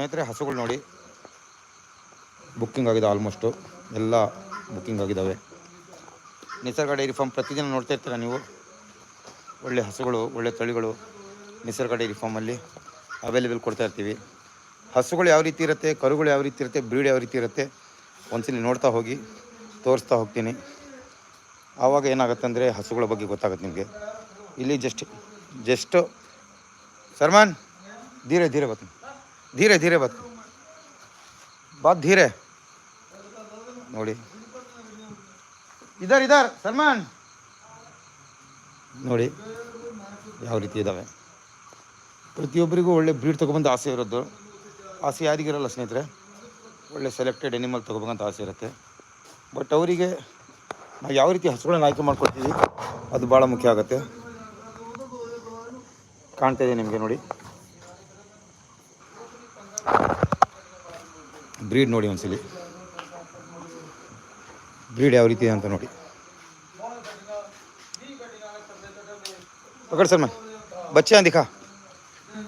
ಸ್ನೇಹಿತರೆ, ಹಸುಗಳು ನೋಡಿ. ಬುಕ್ಕಿಂಗ್ ಆಗಿದೆ ಆಲ್ಮೋಸ್ಟು ಎಲ್ಲ ಬುಕ್ಕಿಂಗ್ ಆಗಿದ್ದಾವೆ ನಿಸರ್ಗ ಡೈರಿ ಫಾರ್ಮ್ ಪ್ರತಿದಿನ ನೋಡ್ತಾ ಇರ್ತೀರ ನೀವು? ಒಳ್ಳೆ ಹಸುಗಳು, ಒಳ್ಳೆ ತಳಿಗಳು ನಿಸರ್ಗ ಡೈರಿ ಫಾರ್ಮಲ್ಲಿ ಅವೈಲೇಬಲ್ ಕೊಡ್ತಾ ಇರ್ತೀವಿ. ಹಸುಗಳು ಯಾವ ರೀತಿ ಇರುತ್ತೆ, ಕರುಗಳು ಯಾವ ರೀತಿ ಇರುತ್ತೆ, ಬ್ರೀಡ್ ಯಾವ ರೀತಿ ಇರುತ್ತೆ, ಒಂದ್ಸಲಿ ನೋಡ್ತಾ ಹೋಗಿ, ತೋರಿಸ್ತಾ ಹೋಗ್ತೀನಿ. ಆವಾಗ ಏನಾಗುತ್ತೆ ಅಂದರೆ ಹಸುಗಳ ಬಗ್ಗೆ ಗೊತ್ತಾಗುತ್ತೆ ನಿಮಗೆ. ಇಲ್ಲಿ ಜಸ್ಟ್ ಜಸ್ಟ್ ಸರ್ಮಾನ್ ಧೀರೆ ಧೀರೆ ಬತ್ ಧೀರೆ ಧೀರೆ ಬತ್ ಬಾತ್ ಧೀರೆ. ನೋಡಿ. ಇದರ್ ಇದರ್ ಸಲ್ಮಾನ್. ನೋಡಿ ಯಾವ ರೀತಿ ಇದ್ದಾವೆ ಪ್ರತಿಯೊಬ್ಬರಿಗೂ ಒಳ್ಳೆ ಬ್ರೀಡ್ ತೊಗೊಬಂದು ಆಸೆ ಇರೋದು. ಆಸೆ ಯಾರಿಗಿರಲ್ಲ ಸ್ನೇಹಿತರೆ. ಒಳ್ಳೆ ಸೆಲೆಕ್ಟೆಡ್ ಎನಿಮಲ್ ತೊಗೊಬೇಕಂತ ಆಸೆ ಇರುತ್ತೆ. ಬಟ್ ಅವರಿಗೆ ನಾವು ಯಾವ ರೀತಿ ಹಸುಗಳನ್ನ ಆಯ್ಕೆ ಮಾಡ್ಕೊಳ್ತೀವಿ ಅದು ಭಾಳ ಮುಖ್ಯ ಆಗುತ್ತೆ. ಕಾಣ್ತಾ ಇದೆ ನಿಮಗೆ ನೋಡಿ. ಬ್ರೀಡ್ ನೋಡಿ ಒಂದ್ಸಲಿ ಬ್ರೀಡ್ ಯಾವ ರೀತಿ ಅಂತ ನೋಡಿ पकड़ सर मैं बच्चे यहाँ दिखा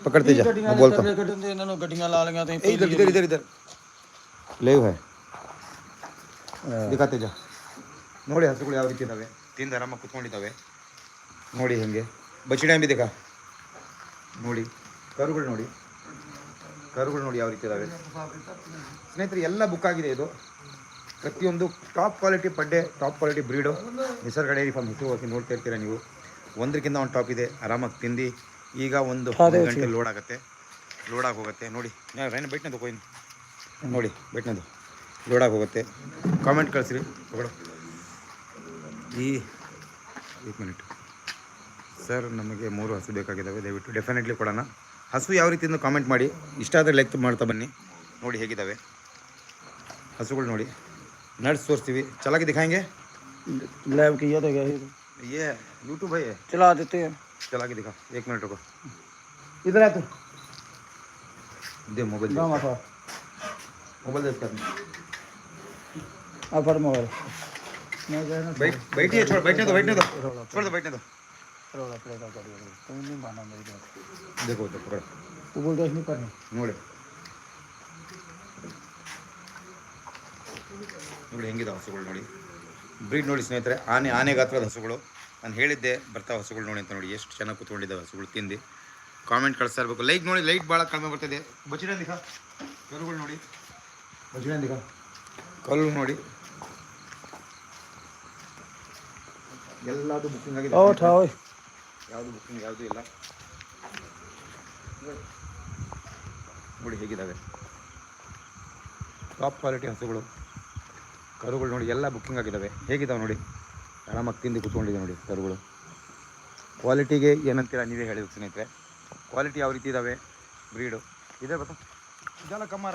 पकड़ते जा मैं बोलता हूँ इधर इधर इधर इधर लेव है दिखाते जा ನೋಡಿ ಹಸುಗಳು ಯಾವ ರೀತಿ ಇದ್ದಾವೆ ತಿಂದು ಆರಾಮಾಗಿ ಕುತ್ಕೊಂಡಿದ್ದಾವೆ ನೋಡಿ ಹೇಗೆ ಬಚ್ಚಿಡಂಬಿ ದಿಕ್ಕ ನೋಡಿ ಕರುಗಳು ನೋಡಿ ಕರುಗಳು ನೋಡಿ ಯಾವ ರೀತಿ ಇದ್ದಾವೆ ಸ್ನೇಹಿತರೆ ಎಲ್ಲ ಬುಕ್ ಆಗಿದೆ ಇದು. ಪ್ರತಿಯೊಂದು ಟಾಪ್ ಕ್ವಾಲಿಟಿ ಪಡ್ಡೆ top quality breed Nisarga dairy farm ಹೆಸರು ಹೋಗಿ ನೋಡ್ತಾ ಇರ್ತೀರಾ ನೀವು? ಒಂದಕ್ಕಿಂತ ಒಂದು ಟಾಪ್ ಇದೆ ಆರಾಮಾಗಿ ತಿಂದು ಈಗ ಒಂದು ಗಂಟೆ ಲೋಡ್ ಆಗುತ್ತೆ. ಲೋಡ್ ಆಗಿ ಹೋಗುತ್ತೆ. ನೋಡಿ ರೈನ್ ಬೆಟ್ನದು ಕೊಯ್ನು ನೋಡಿ ಬೆಟ್ನದು ಲೋಡ್ ಆಗಿ ಹೋಗುತ್ತೆ. ಕಾಮೆಂಟ್ ಕಳಿಸ್ರಿ ತಗೊಳ್ಳೋ. ಈ ಮಿನಿಟ್ ಸರ್ ನಮಗೆ ಮೂರು ಹಸು ಬೇಕಾಗಿದ್ದಾವೆ ದಯವಿಟ್ಟು ಡೆಫಿನೆಟ್ಲಿ ಕೊಡೋಣ. हसु ಯಾವ कमेंटी ಕಾಮೆಂಟ್ ಮಾಡಿ ಇಷ್ಟ ಆದರೆ ಲೈಕ್ ಮಾಡ್ತಾ ಬನ್ನಿ. ನೋಡಿ तोर्ती चला के दिखाएँगे लाइव की याद क्या ये यूट्यूब है चला देते हैं चला के दिखा एक मिनट रुको इधर आ तू दे मोबाइल मोबाइल दे इसका मोबाइल बैठिए छोड़ बैठने दो बैठने दो छोड़ दो बैठने दो रोड़ा पड़ेगा गाड़ी वाले तुम नहीं माना मेरी बात देखो देखो पकड़ो तू बोलते नहीं करना ನೋಡಿ ನೋಡಿ ಹೆಂಗಿದೆ ಹಸುಗಳು ನೋಡಿ ಬ್ರೀಡ್ ನೋಡಿ ಸ್ನೇಹಿತರೆ ಆನೆ ಆನೆ ಗಾತ್ರದ ಹಸುಗಳು ನಾನು ಹೇಳಿದ್ದೆ ಬರ್ತಾವೆ ಹಸುಗಳು ನೋಡಿ ಅಂತ ನೋಡಿ ಎಷ್ಟು ಚೆನ್ನಾಗಿ ಕೂತ್ಕೊಂಡಿದ್ದಾವೆ ಹಸುಗಳು ತಿಂದು ಕಾಮೆಂಟ್ ಕಳಿಸ್ತಾ ಇರಬೇಕು ಲೈಕ್ ನೋಡಿ ಲೈಟ್ ಭಾಳ ಕಡಿಮೆ ಬರ್ತಿದೆ ಬಚ್ಚಿಡ ದಿಖಾ ಕರುಗಳು ನೋಡಿ ಬಚ್ಚಿಡ ದಿಖಾ ಕಲ್ಲು ನೋಡಿ ಎಲ್ಲದು ಬುಕ್ಕಿಂಗ್ ಆಗಿದೆ और था ओए ಯಾವುದು ಬುಕ್ಕಿಂಗ್ ಯಾವುದೂ ಇಲ್ಲ. ನೋಡಿ ಹೇಗಿದ್ದಾವೆ ಟಾಪ್ ಕ್ವಾಲಿಟಿ ಹಸುಗಳು ಕರುಗಳು ನೋಡಿ ಎಲ್ಲ ಬುಕ್ಕಿಂಗ್ ಆಗಿದ್ದಾವೆ ಹೇಗಿದ್ದಾವೆ ನೋಡಿ? ಆರಾಮಾಗಿ ತಿಂದು ಕೂತ್ಕೊಂಡಿದೆ ನೋಡಿ ಕರುಗಳು. ಕ್ವಾಲಿಟಿಗೆ ಏನಂತೀರ ನೀವೇ ಹೇಳಿ ಸ್ನೇಹಿತರೆ. ಕ್ವಾಲಿಟಿ ಯಾವ ರೀತಿ ಇದ್ದಾವೆ ಬ್ರೀಡು ಇದೆ ಗೊತ್ತಾ ಇದೆಲ್ಲ ಕಮ್ಮಾರ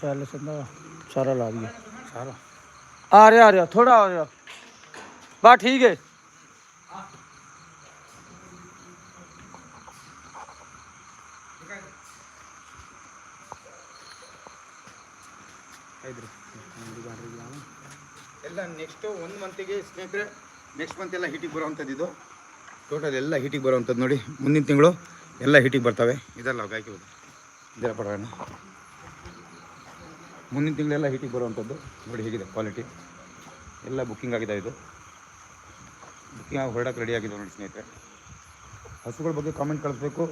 चल संदा सारा ला दिया ಸಾಲ आ रहा आ रहा थोड़ा आ रहा बस ठीक है ಎಲ್ಲ ನೆಕ್ಸ್ಟು ಒಂದು ಮಂತಿಗೆ ಸ್ನೇಹಿತರೆ ನೆಕ್ಸ್ಟ್ ಮಂತ್ ಎಲ್ಲ ಹೀಟಿಗೆ ಬರುವಂಥದ್ದು ಇದು ಟೋಟಲ್ ಎಲ್ಲ ಹೀಟಿಗೆ ಬರುವಂಥದ್ದು ನೋಡಿ ಮುಂದಿನ ತಿಂಗಳು ಎಲ್ಲ ಹೀಟಿಗೆ ಬರ್ತವೆ ಇದೆಲ್ಲ ಗಾಯಕಿ ಹೋದ ಇದೆಲ್ಲ ಪಡೋಣ ಮುಂದಿನ ತಿಂಗಳೆಲ್ಲ ಹೀಟಿಗೆ ಬರುವಂಥದ್ದು. ನೋಡಿ ಹೇಗಿದೆ ಕ್ವಾಲಿಟಿ ಎಲ್ಲ ಬುಕ್ಕಿಂಗ್ ಆಗಿದೆ ಇದು. ಬುಕ್ಕಿಂಗ್ ಹೊರಡಕ್ಕೆ ರೆಡಿ ಆಗಿದೆ ನೋಡಿ ಸ್ನೇಹಿತರೆ. ಹಸುಗಳ ಬಗ್ಗೆ ಕಾಮೆಂಟ್ ಕಳಿಸ್ಬೇಕು.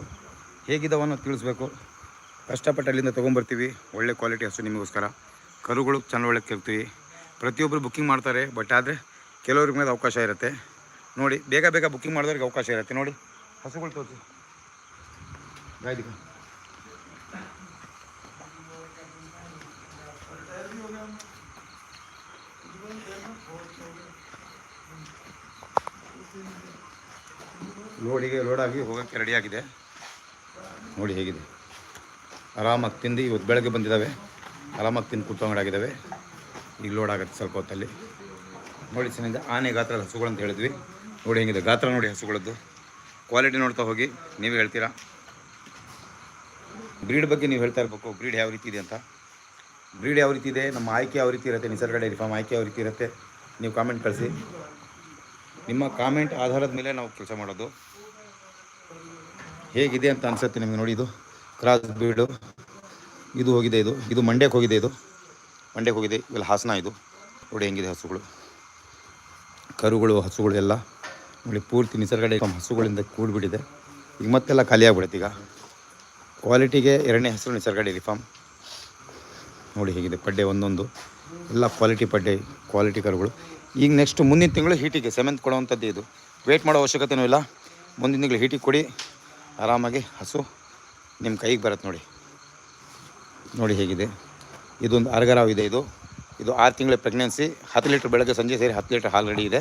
ಅನ್ನೋದು ತಿಳಿಸ್ಬೇಕು. ಕಷ್ಟಪಟ್ಟು ಅಲ್ಲಿಂದ ತೊಗೊಂಬರ್ತೀವಿ. ಒಳ್ಳೆ ಕ್ವಾಲಿಟಿ ಹಸು ನಿಮಗೋಸ್ಕರ. ಕರುಗಳು ಚೆನ್ನ ಒಳಗೆ ಕೇಳ್ತೀವಿ ಪ್ರತಿಯೊಬ್ಬರು ಬುಕ್ಕಿಂಗ್ ಮಾಡ್ತಾರೆ ಬಟ್ ಆದರೆ ಕೆಲವ್ರಿಗೆ ಮೇಲೆ ಅವಕಾಶ ಇರುತ್ತೆ. ನೋಡಿ, ಬೇಗ ಬೇಗ ಬುಕ್ಕಿಂಗ್ ಮಾಡಿದವ್ರಿಗೆ ಅವಕಾಶ ಇರುತ್ತೆ. ನೋಡಿ, ಹಸುಗಳು ತೋರಿಸಿ. ಗಾಯ್ದಿಕ ಲೋಡಿಗೆ ಲೋಡಾಗಿ ಹೋಗೋಕ್ಕೆ ರೆಡಿಯಾಗಿದೆ ನೋಡಿ ಹೇಗಿದೆ. ಆರಾಮಾಗಿ ತಿಂದು ಇವತ್ತು ಬೆಳಗ್ಗೆ ಬಂದಿದ್ದಾವೆ. ಆರಾಮಾಗಿ ತಿಂದು ಕೂತ್ಕೊಂಡಾಗಿದ್ದಾವೆ. ಈಗ ಲೋಡ್ ಆಗುತ್ತೆ ಸ್ವಲ್ಪ ಹೊತ್ತಲ್ಲಿ. ನೋಡಿ ಸನಿಂದ ಆನೆ ಗಾತ್ರದ ಹಸುಗಳು ಅಂತ ಹೇಳಿದ್ವಿ. ನೋಡಿ ಹೇಗಿದೆ, ಗಾತ್ರ ನೋಡಿ ಹಸುಗಳದ್ದು. ಕ್ವಾಲಿಟಿ ನೋಡ್ತಾ ಹೋಗಿ. ನೀವೇ ಹೇಳ್ತೀರಾ? ಬ್ರೀಡ್ ಬಗ್ಗೆ ನೀವು ಹೇಳ್ತಾ ಇರಬೇಕು. ಬ್ರೀಡ್ ಯಾವ ರೀತಿ ಇದೆ ಅಂತ. ಬ್ರೀಡ್ ಯಾವ ರೀತಿ ಇದೆ, ನಮ್ಮ ಆಯ್ಕೆ ಯಾವ ರೀತಿ ಇರುತ್ತೆ ನಿಸರ್ಗ ಡೈರಿ ಆಯ್ಕೆ ಯಾವ ರೀತಿ ಇರುತ್ತೆ, ನೀವು ಕಾಮೆಂಟ್ ಕಳಿಸಿ. ನಿಮ್ಮ ಕಾಮೆಂಟ್ ಆಧಾರದ ಮೇಲೆ ನಾವು ಕೆಲಸ ಮಾಡೋದು. ಹೇಗಿದೆ ಅಂತ ಅನಿಸುತ್ತೆ ನಿಮಗೆ ನೋಡಿ ಇದು. ಕ್ರಾಸ್ ಬ್ರೀಡು ಇದು ಹೋಗಿದೆ ಇದು. ಇದು ಮಂಡ್ಯಕ್ಕೆ ಹೋಗಿದೆ ಇದು. ಮಂಡ್ಯಕ್ಕೆ ಹೋಗಿದೆ. ಇವೆಲ್ಲ ಹಾಸನ ಇದು. ನೋಡಿ ಹೆಂಗಿದೆ ಹಸುಗಳು. ಕರುಗಳು ಹಸುಗಳು ಎಲ್ಲ ನೋಡಿ ಪೂರ್ತಿ ನಿಸರ್ಗ ಡೈರಿ ಹಸುಗಳಿಂದ ಕೂಡಿಬಿಟ್ಟಿದೆ. ಈಗ ಮತ್ತೆಲ್ಲ ಖಾಲಿ ಆಗ್ಬಿಡುತ್ತೆ ಈಗ. ಕ್ವಾಲಿಟಿಗೆ ಎರಡನೇ ಹೆಸರು ನಿಸರ್ಗ ಡೈರಿ ನೋಡಿ ಹೇಗಿದೆ, ಪಡ್ಡೆ ಒಂದೊಂದು. ಎಲ್ಲ ಕ್ವಾಲಿಟಿ ಪಡ್ಡೆ ಕ್ವಾಲಿಟಿ ಕರುಗಳು ಈಗ ನೆಕ್ಸ್ಟ್ ಮುಂದಿನ ತಿಂಗಳು ಹೀಟಿಗೆ ಸೆಮೆಂತ್ ಕೊಡುವಂಥದ್ದು ಇದು. ವೇಟ್ ಮಾಡೋ ಅವಶ್ಯಕತೆಯೂ ಇಲ್ಲ. ಮುಂದಿನ ತಿಂಗಳು ಹೀಟಿಗೆ ಕೊಡಿ, ಆರಾಮಾಗಿ ಹಸು ನಿಮ್ಮ ಕೈಗೆ ಬರುತ್ತೆ ನೋಡಿ. ನೋಡಿ ಹೇಗಿದೆ. ಇದೊಂದು ಅರ್ಗರಾವ್ ಇದೆ ಇದು. ಇದು ಆರು ತಿಂಗಳ ಪ್ರೆಗ್ನೆನ್ಸಿ ಹತ್ತು ಲೀಟ್ರ್ ಬೆಳಗ್ಗೆ, ಸಂಜೆ ಸೇರಿ ಹತ್ತು ಲೀಟ್ರ್ ಹಾಲು ರೆಡಿ ಇದೆ.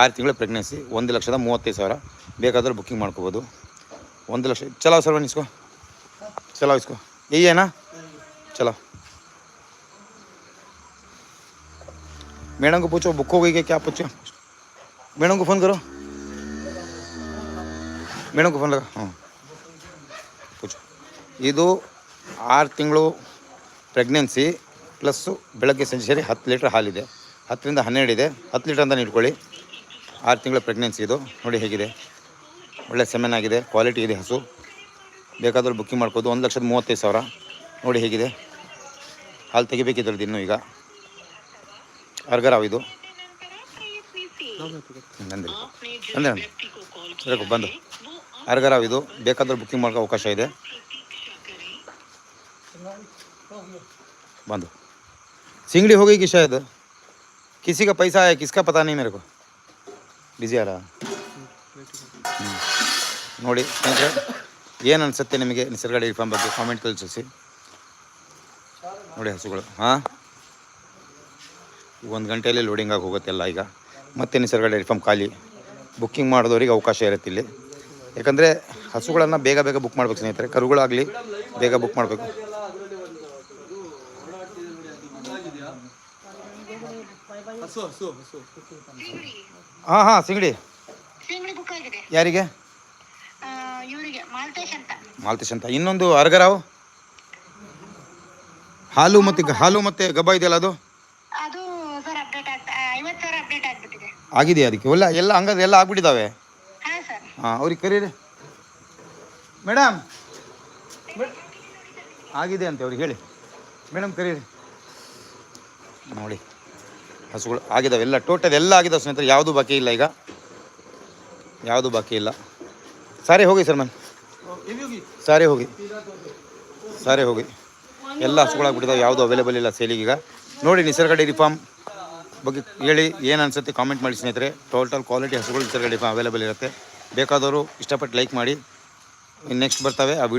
ಆರು ತಿಂಗಳ ಪ್ರೆಗ್ನೆನ್ಸಿ ಒಂದು ಲಕ್ಷದ ಮೂವತ್ತೈದು ಸಾವಿರ. ಬೇಕಾದರೂ ಬುಕ್ಕಿಂಗ್ ಮಾಡ್ಕೋಬೋದು. ಒಂದು ಲಕ್ಷ, ಚಲೋ ಸರ್ವ ಇಸ್ಕೋ ಚಲೋ ಇಸ್ಕೋ. ಏನಾ ಚಲೋ. मैडम को पूछो बुक हो गई क्या क्या पूछो मैडम को फ़ोन करो ಮೇಡಮ್ ಫೋನ್ ಲಗ ಹಾಂ ಪೂಜು ಇದು ಆರು ತಿಂಗಳು ಪ್ರೆಗ್ನೆನ್ಸಿ ಪ್ಲಸ್ಸು ಬೆಳಗ್ಗೆ ಸಂಜೆ ಸೇರಿ ಹತ್ತು ಲೀಟ್ರ್ ಹಾಲಿದೆ ಹತ್ತರಿಂದ ಹನ್ನೆರಡು ಇದೆ ಹತ್ತು ಲೀಟ್ರ್ ಅಂತ ಇಟ್ಕೊಳ್ಳಿ ಆರು ತಿಂಗಳ ಪ್ರೆಗ್ನೆನ್ಸಿ ಇದು ನೋಡಿ ಹೇಗಿದೆ ಒಳ್ಳೆ ಸೆಮೆನ್ ಆಗಿದೆ ಕ್ವಾಲಿಟಿ ಇದೆ ಹಸು ಬೇಕಾದ್ರೆ ಬುಕ್ಕಿಂಗ್ ಮಾಡ್ಬೋದು ಒಂದು ಲಕ್ಷದ ಮೂವತ್ತೈದು ಸಾವಿರ ನೋಡಿ ಹೇಗಿದೆ ಹಾಲು ತೆಗಿಬೇಕಿದ್ರದ್ದು ಇನ್ನೂ ಈಗ ಅರ್ಗರಾವ್ ಇದು ನಂದಿರಿ ಅಂದ್ರೆ ಸರಿ ಬಂದು ಅರ್ಗರಾವ್ ಇದು ಬೇಕಾದ್ರೆ ಬುಕ್ಕಿಂಗ್ ಮಾಡೋಕೆ ಅವಕಾಶ ಇದೆ ಬಂದು सिंगड़ी हो गई कि शायद किसी का पैसा है किसका पता नहीं मेरे को ಬಿಸಿ ಯಾರ ಹ್ಮ್. ನೋಡಿ ಸ್ನೇಹಿತರೆ ಏನು ಅನಿಸುತ್ತೆ ನಿಮಗೆ ನಿಸರ್ಗ ಡೈರಿ ಫಾರ್ಮ್ ಬಗ್ಗೆ ಕಾಮೆಂಟ್ ಕಳಿಸಿ ನೋಡಿ ಹಸುಗಳು ಹಾಂ ಒಂದು ಗಂಟೆಯಲ್ಲಿ ಲೋಡಿಂಗ್ ಆಗಿ ಹೋಗುತ್ತೆಲ್ಲ ಈಗ. ಮತ್ತೆ ನಿಸರ್ಗ ಡೈರಿ ಫಾರ್ಮ್ ಖಾಲಿ. ಬುಕ್ಕಿಂಗ್ ಮಾಡಿದವ್ರಿಗೆ ಅವಕಾಶ ಇರುತ್ತೆ ಇಲ್ಲಿ. ಯಾಕಂದರೆ ಹಸುಗಳನ್ನು ಬೇಗ ಬೇಗ ಬುಕ್ ಮಾಡಬೇಕು ಸ್ನೇಹಿತರೆ. ಕರುಗಳಾಗಲಿ ಬೇಗ ಬುಕ್ ಮಾಡಬೇಕು. ಹಾಂ ಹಾಂ ಸಿಂಗಡಿ. ಸಿಂಗಡಿ ಬುಕ್ ಆಗಿದೆ. ಯಾರಿಗೆ? ಮಾಲ್ತೇಶ್ ಅಂತ. ಇನ್ನೊಂದು ಅರ್ಗರಾವ್? ಹಾಲು ಮತ್ತು ಗ- ಹಾಲು ಮತ್ತು ಗಬ್ಬ ಇದೆಯಲ್ಲ ಅದು? ಆಗಿದೆಯಾ ಅದಕ್ಕೆ. ಎಲ್ಲ ಎಲ್ಲ ಹಂಗಾದ್ರೆ ಎಲ್ಲ ಆಗ್ಬಿಟ್ಟಿದ್ದಾವೆ ಹಾ ಅವ್ರಿಗೆ ಕರೀರಿ. ಮೇಡಮ್. ಆಗಿದೆ ಅಂತೆ ಅವ್ರಿಗೆ ಹೇಳಿ. ಮೇಡಮ್ ಕರೀರಿ. ನೋಡಿ ಹಸುಗಳು ಆಗಿದಾವೆ. ಎಲ್ಲ ಟೋಟಲ್ ಎಲ್ಲ ಆಗಿದೆ ಸ್ನೇಹಿತರೆ. ಯಾವುದು ಬಾಕಿ ಇಲ್ಲ ಈಗ. ಯಾವುದು ಬಾಕಿ ಇಲ್ಲ. ಸಾರಿ ಹೋಗಿ ಸರ್ ಮನ್. ಸರಿ ಹೋಗಿ. ಸಾರಿ ಹೋಗಿ. ಸಾರಿ ಹೋಗಿ ಎಲ್ಲ ಹಸುಗಳಾಗ್ಬಿಟ್ಟಿದ್ದಾವೆ ಯಾವುದು ಅವೈಲೇಬಲ್ ಇಲ್ಲ ಸೇಲಿಗೆ ಈಗ. ನೋಡಿ ನಿಸರ್ಗ ಡೈರಿ ಫಾರ್ಮ್ ಬಗ್ಗೆ ಹೇಳಿ, ಏನು ಅನ್ಸುತ್ತೆ ಕಾಮೆಂಟ್ ಮಾಡಿ ಸ್ನೇಹಿತರೆ. ಟೋಟಲ್ ಕ್ವಾಲಿಟಿ ಹಸುಗಳು ಡೈರಿ ಅವೈಲೇಬಲ್ ಇರುತ್ತೆ. ಬೇಕಾದವರು ಇಷ್ಟಪಟ್ಟು ಲೈಕ್ ಮಾಡಿ. ನೆಕ್ಸ್ಟ್ ಬರ್ತವೆ ಆ ವಿಡಿಯೋ